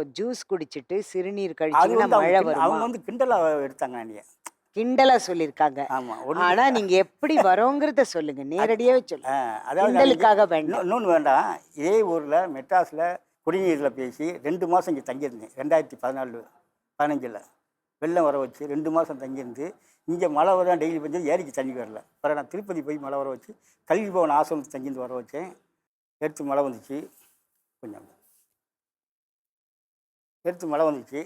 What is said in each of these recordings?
Juice குடிச்சிட்டு சிறுநீர் அவங்க மழை கிண்ட- அவங்க வருமா? வந்து கிண்டலா எடுத்தாங்க அண்ணிய கிண்டலா சொல்லியிருக்காங்க. ஆனா நீங்க எப்படி வரோங்கிறத சொல்லுங்க. நேரடியாவே சொல்லுங்க. கிண்டலுக்காக வேண்டாம். இன்னொ- இன்னொன்னு வேண்டாம். இதே ஊர்ல மெட்ராஸ்ல குடிநீரில் பேசி ரெண்டு மாசம் இங்கே தங்கியிருந்தேன். ரெண்டாயிரத்தி பதினாலு பதினஞ்சில். வெள்ளம் வர வச்சு ரெண்டு மாசம் தங்கியிருந்து இங்கே மழை வர டெய்லி பெஞ்சு ஏரிக்கு தண்ணி வரல. அப்புறம் நான் திருப்பதி போய் மழை வர வச்சு கல்வி பவன் ஆசிரமத்துக்கு தங்கியிருந்து வர வச்சேன். எடுத்து மழை வந்துச்சு. கொஞ்சம் எடுத்து மழை வந்துச்சு.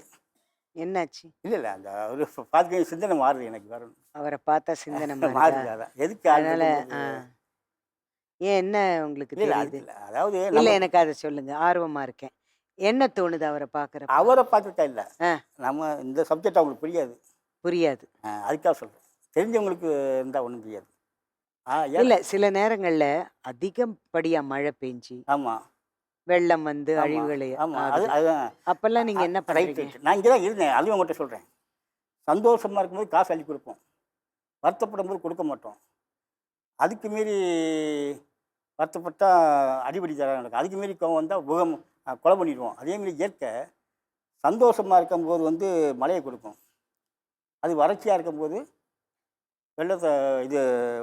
என்னாச்சு? இல்லை இல்லை அந்த ஒரு பார்த்து சிந்தனை மாறுது எனக்கு வேற ஒண்ணும். அவரை பார்த்தா சிந்தனை மாறுது? அதான். எதுக்கு அதனால. ஏன் என்ன உங்களுக்கு தெரியுது. அதாவது இல்ல எனக்கு அதை சொல்லுங்க. ஆர்வமா இருக்கேன். என்ன தோணுது அவரை பாக்குற அவரை பார்த்துட்டா இல்லை. நம்ம இந்த சப்ஜெக்ட் அவங்களுக்கு புரியாது. புரியாது. அதுக்காக சொல்கிறேன் தெரிஞ்சவங்களுக்கு இருந்தால் ஒன்றும் புரியாது. ஆ இல்ல சில நேரங்கள்ல அதிகப்படியா மழை பெஞ்சு ஆமாம் வெள்ளம் வந்து அழிவுகளை ஆமாம் அது அப்பெல்லாம் நீங்க என்ன ரைட் நான் இங்கே தான் இருந்தேன். அதுவும் உங்கள்கிட்ட சொல்கிறேன் சந்தோஷமாக இருக்கும்போது காசு அள்ளி கொடுப்போம். வருத்தப்படும் போது கொடுக்க மாட்டோம். அதுக்கு மீறி வருத்தப்பட்டா அடிபடி தர நடக்கும். அதுக்கு மீறி கோவம் வந்தால் அஹ், கொலை பண்ணிடுவோம். அதே மாதிரி இயற்கை சந்தோஷமாக இருக்கும்போது வந்து மழையை கொடுக்கும். அது வறட்சியாக இருக்கும்போது வெள்ளத்தை இது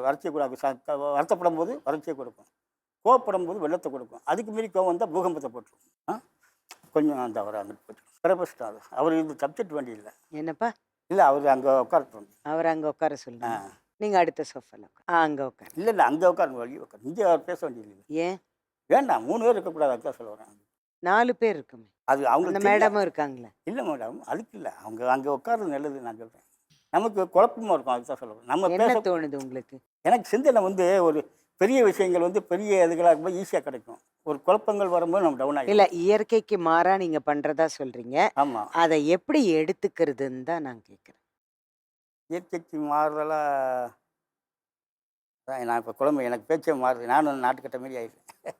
வறட்சியை கூட வருத்தப்படும் போது வறட்சியை கொடுக்கும். கோவப்படும் போது வெள்ளத்தை கொடுக்கும். அதுக்கு மீறி கோவம் வந்தால் பூகம்பத்தை போட்டுரும். கொஞ்சம் அந்த அவர் போட்டு சிறப்பஸ்ட் அது. அவர் இது சப்ஜெக்ட் வேண்டி இல்லை என்னப்பா? இல்லை அவர் அங்கே உட்காரட்டும் அவர் அங்க உட்கார சொல்லுங்க நீங்க அடுத்த சோஃபால ஆ அங்க உட்காரு இல்லை இல்லை அங்கே உட்காருங்க. வழி உட்காரு இங்கே அவர் பேச வேண்டியது ஏன்? வேண்டாம் மூணு பேர் இருக்கக்கூடாது அதுதான் சொல்ல வரேன். நாலு பேர் இருக்குமே. அது அந்த தெரியாது. மேடமும் இருக்காங்களே. இல்லை மேடம் அதுக்கு இல்லை. அவங்க அங்கே உட்கார்றது நல்லது நான் சொல்கிறேன் நமக்கு குழப்பமா இருக்கும் அதுதான் சொல்ல வரேன். நம்ம என்ன பேச தோணுது உங்களுக்கு? எனக்கு சிந்தனை வந்து ஒரு பெரிய விஷயங்கள் வந்து பெரிய இதுகளாக இருக்கும்போது ஈஸியாக கிடைக்கும். ஒரு குழப்பங்கள் வரும்போது நம்ம டவுன் ஆகிடும் இல்ல இயற்கைக்கு மாறா நீங்க பண்றதா சொல்றீங்க. ஆமாம் அதை எப்படி எடுத்துக்கிறதுன்னு தான் நான் கேக்குறேன். இயற்கைக்கு மாறுதலாக நான் இப்போ குழம்பு எனக்கு பேச்சே மாறுது. நானும் நாட்டுக்கட்ட மாரி ஆயிடுறேன்.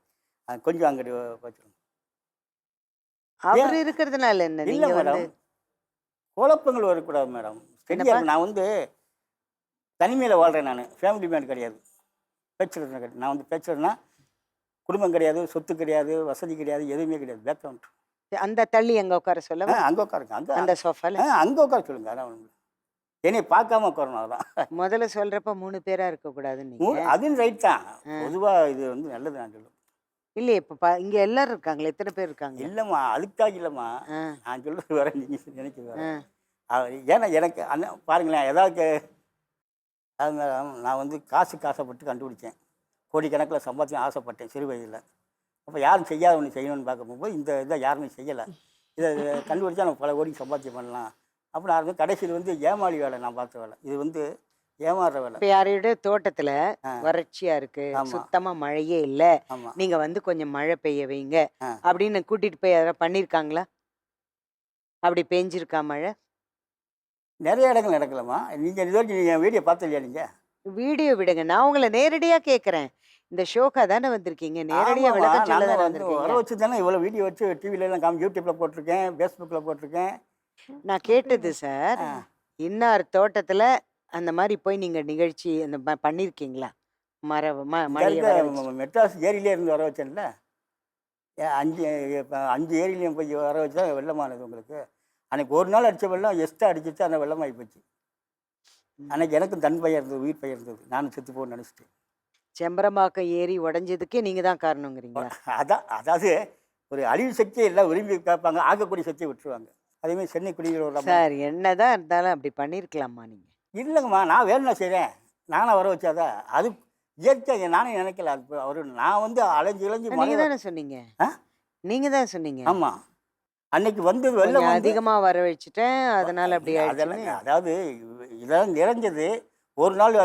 அது கொஞ்சம் அங்கிட்டு வச்சிருங்க அவர் இருக்கிறதுனால என்ன? இல்லை மேடம். குழப்பங்கள் வரக்கூடாது மேடம். சரியா. நான் வந்து தனிமையில் வாழ்கிறேன் நான். ஃபேமிலி மேன் கிடையாது. பேச்சுலர் கிடையாது. நான் வந்து பேச்சுலர்னா குடும்பம் கிடையாது சொத்து கிடையாது வசதி கிடையாது எதுவுமே கிடையாது. பேக்ரவுண்ட் அந்த தள்ளி அங்க உட்கார ஆ சொல்லவா அங்கே உட்காருங்க. அங்கே அந்த சோஃபால ஆ அங்கே உட்கார சொல்லுங்க. அதான் ஒண்ணு. என்னைய பார்க்காம உட்காரணும் அதான் முதல்ல சொல்றப்ப மூணு பேரா இருக்க கூடாதுன்னு மூ- நீங்க அதுவும் ரைட் தான். பொதுவாக இது வந்து நல்லது நான் சொல்லுவேன் இல்லையே இப்ப இங்க எல்லாரும் இருக்காங்களே எத்தனை பேர் இருக்காங்க? இல்லைம்மா அதுக்காக இல்லைம்மா. நான் சொல்கிறது வேற நீங்கள் நினைக்க வேற. ஏன்னா எனக்கு அண்ணன் பாருங்களேன் ஏதாவது அது மேடம் நான் வந்து காசுக்கு ஆசைப்பட்டு கண்டுபிடிச்சேன். கோடிக்கணக்கில் சம்பாதிக்க ஆசைப்பட்டேன் சிறு வயதில். அப்போ யாரும் செய்யாத ஒன்று செய்யணும்னு பார்க்க போகும்போது இந்த இதை யாருமே செய்யலை. இதை கண்டுபிடிச்சா நம்ம பல கோடி சம்பாத்தியம் பண்ணலாம். அப்படின்னு ஆரம்பி கடைசியில் வந்து ஏமாளி வேலை நான் பார்த்த வேலை. இது வந்து ஏமாறுற வேலை. இப்ப யாரையோட தோட்டத்துல ஆ. வறட்சியா இருக்கு ஆமா. சுத்தமா மழையே இல்ல ஆமாம் நீங்க வந்து கொஞ்சம் மழை பெய்ய வைங்க. அப்படின்னு கூட்டிட்டு போய் யாராவது பண்ணிருக்காங்களா? அப்படி பெஞ்சிருக்கா மழை? நிறைய இடங்கள் நடக்கலாமா நீங்கள் இது வரைக்கும் நீங்கள் வீடியோ பார்த்து இல்லையா நீங்கள் வீடியோ விடுங்க. நான் உங்களை நேரடியா கேக்குறேன். இந்த ஷோக்கா தானே வந்திருக்கீங்க. நேரடியா ஆமாம்மா, விளக்கம் சொல்ல தானே வர வச்சு தானே இவ்வளோ வீடியோ வச்சு டிவில எல்லாம் காமி யூடியூப்ல போட்டிருக்கேன் ஃபேஸ்புக்ல போட்டிருக்கேன். நான் கேட்டது சார். இன்னார் தோட்டத்துல அந்த மாதிரி போய் நீங்க நிகழ்ச்சி அந்த பண்ணிருக்கீங்களா? மர மெட்ராஸ் ஏரியிலே இருந்து வர வச்சேன்ல. அஞ்சு அஞ்சு ஏரியிலையும் போய் வர வச்சு தான் வெள்ளமானது உங்களுக்கு. அன்னைக்கு ஒரு நாள் அடித்த வெள்ளம் எஸ்ட்டா அடிச்சிச்சு அந்த வெள்ளமாகி போச்சு. அன்னைக்கு எனக்கும் தன் பையன் இருந்தது உயிர் பையன் இருந்தது. நானும் செத்து போன்னு நினச்சிட்டு செம்பரம்பாக்கம் ஏரி உடைஞ்சதுக்கே நீங்க தான் காரணங்கிறீங்களா அதான் அதாவது ஒரு அழிவு சக்தியை எல்லாம் விரும்பி கேட்பாங்க ஆக்கக்கூடிய சக்தியை விட்டுருவாங்க. அதேமாதிரி சென்னை குடியிருக்க சார் என்னதான் இருந்தாலும் அப்படி பண்ணிருக்கலாமா நீங்க? இல்லைங்கம்மா நான் வேணும்னா செய்கிறேன் நானும் வர வச்சாதா? அது இயற்கை நானே நினைக்கல. அது அவர் நான் வந்து அலைஞ்சு இளைஞ்சு நீங்க மழை தானே சொன்னீங்க? ஆ? நீங்க தான் சொன்னீங்க. ஆமாம் அன்னைக்கு வந்து வெள்ளம் கொஞ்சம் வந்து அதிகமா வர வச்சுட்டேன். அதனால அப்படி அதெல்லாம் அதாவது இதெல்லாம் நிறைஞ்சது. ஒரு நாள்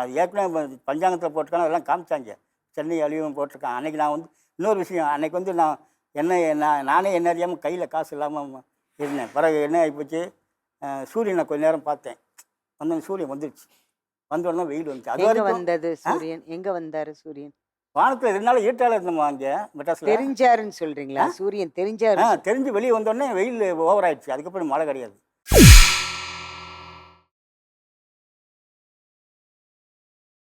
அது ஏற்கனவே பஞ்சாங்கத்தில் போட்டிருக்காங்க. அதெல்லாம் காமிச்சாங்க. சென்னை அழிவும் போட்டிருக்கான் அன்னைக்கு நான் வந்து இன்னொரு விஷயம். அன்னைக்கு வந்து நான் என்ன நான் நானே என்ன அறியாமல் கையில் காசு இல்லாமல் இருந்தேன். பிறகு என்ன ஆகிப்போச்சு சூரியனை கொஞ்ச நேரம் பார்த்தேன். வந்த சூரியன் வந்துருச்சு. வந்த உடனே வெயில் வந்துச்சு. அது வந்தது சூரியன்? எங்க வந்தாரு சூரியன்? வானத்தில் ரெண்டு நாள் ஈட்டால இருந்தோமா அங்கே மெட்ராஸில். தெரிஞ்சாருன்னு சொல்றீங்களா? சூரியன் தெரிஞ்சாரு. தெரிஞ்சு வெளியே வந்தோடனே வெயில் ஓவர் ஆயிடுச்சு. அதுக்கப்புறம் மழை கிடையாது.